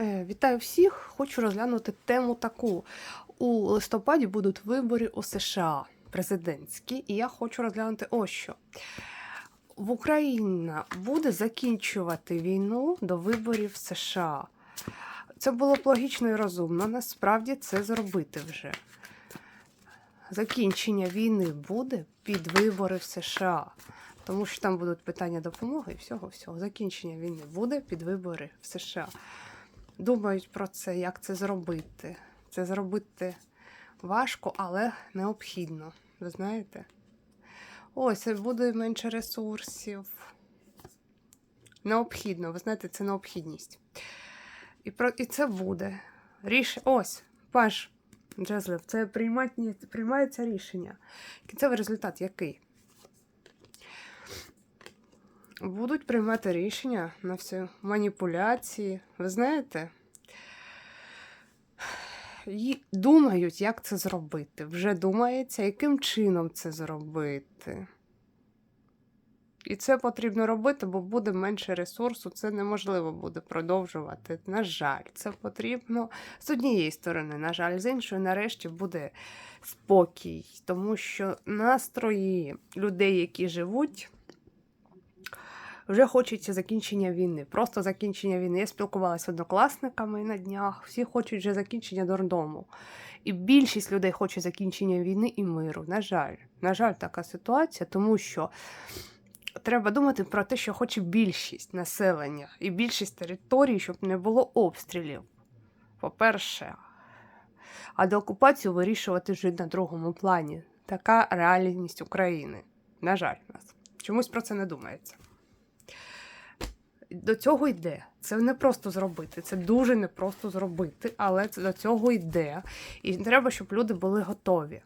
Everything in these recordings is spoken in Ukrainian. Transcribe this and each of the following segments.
Е, Вітаю всіх! Хочу розглянути тему таку. У листопаді будуть вибори у США президентські, і я хочу розглянути ось що. В Україна буде закінчувати війну до виборів США. Це було б логічно і розумно, насправді це зробити вже. Закінчення війни буде під вибори в США. Тому що там будуть питання допомоги і всього всього. Закінчення війни буде під вибори в США. Думають про це, як це зробити. Це зробити важко, але необхідно. Ви знаєте? Ось буде менше ресурсів. Необхідно, ви знаєте, це необхідність. І, про, і це буде. Ріш... Ось, Паш Джезлев, це приймається рішення. Кінцевий результат який? Будуть приймати рішення на всі маніпуляції. Ви знаєте? І думають, як це зробити. Вже думається, яким чином це зробити. І це потрібно робити, бо буде менше ресурсу, це неможливо буде продовжувати. На жаль, це потрібно з однієї сторони, на жаль, з іншої, нарешті, буде спокій, тому що настрої людей, які живуть, вже хочеться закінчення війни. Просто закінчення війни. Я спілкувалася з однокласниками на днях, всі хочуть вже закінчення дурдому. І більшість людей хоче закінчення війни і миру. На жаль, на жаль, така ситуація, тому що треба думати про те, що хоче більшість населення і більшість територій, щоб не було обстрілів. По-перше, а деокупацію вирішувати вже на другому плані. Така реальність України. На жаль, нас. Чомусь про це не думається. До цього йде. Це не просто зробити, це дуже непросто зробити, але це до цього йде. І треба, щоб люди були готові.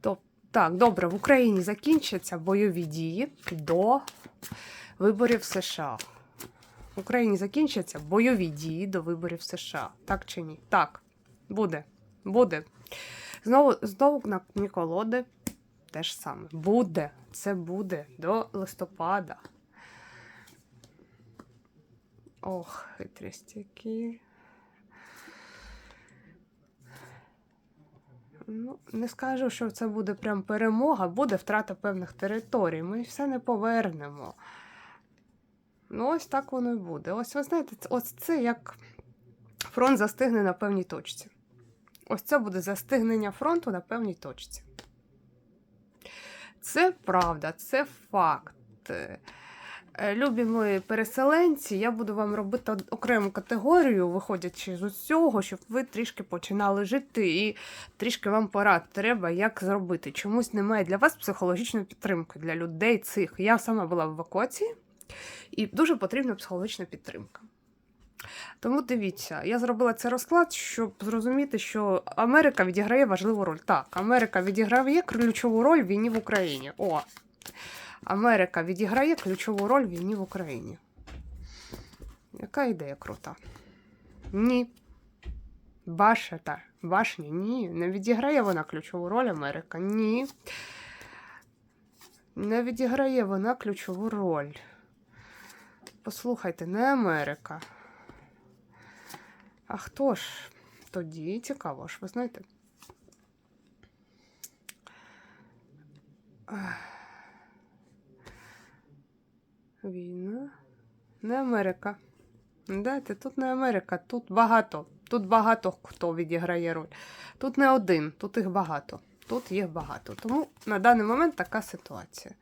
То, так, добре, в Україні закінчаться бойові дії до виборів США. В Україні закінчаться бойові дії до виборів США. Так чи ні? Так, буде. Буде. Знову, знову на дні колоди те ж саме. Буде. Це буде до листопада. Ох, хитрість які. Ну, не скажу, що це буде прям перемога, буде втрата певних територій. Ми все не повернемо. Ну, ось так воно і буде. Ось ви знаєте, ось це як фронт застигне на певній точці. Ось це буде застигнення фронту на певній точці. Це правда, це факт. Е, Любі мої переселенці, я буду вам робити окрему категорію, виходячи з усього, щоб ви трішки починали жити і трішки вам порад треба, як зробити. Чомусь немає для вас психологічної підтримки для людей цих. Я сама була в евакуації, і дуже потрібна психологічна підтримка. Тому дивіться, я зробила цей розклад, щоб зрозуміти, що Америка відіграє важливу роль. Так, Америка відіграє ключову роль війні в Україні. О, Америка відіграє ключову роль в війні в Україні. Яка ідея крута? Ні. Башта, башня, ні. Не відіграє вона ключову роль Америка. Ні. Не відіграє вона ключову роль. Послухайте, не Америка. А хто ж тоді? Цікаво ж, ви знаєте? Війна. Не Америка. Дайте, тут не Америка, тут багато. Тут багато хто відіграє роль. Тут не один, тут їх багато. Тут їх багато. Тому на даний момент така ситуація.